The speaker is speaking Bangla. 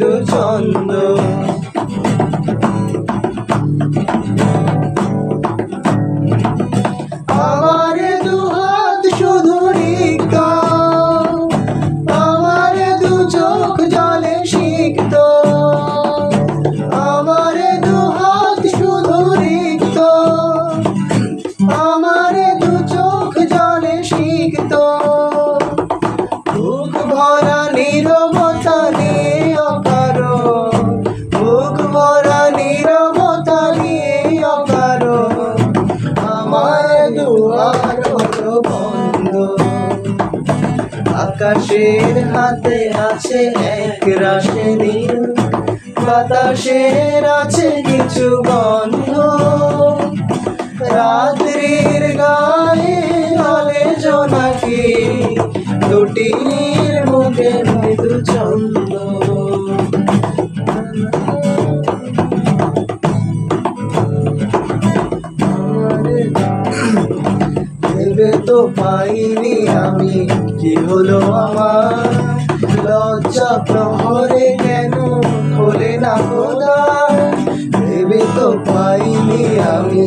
Được. আকাশের হাতে আছে এক রাশে দিন বাতাসের আছে কিছু গন্ধ। রাত্রির গায়ে আলে জোনাকি। দুটির মুখে মৃদু ছন্দ। তো পাইনি আমি, কি হলো আমার? লজ্জা প্রহরে কেন খোলে না খোদা ভেবে তো পাইনি আমি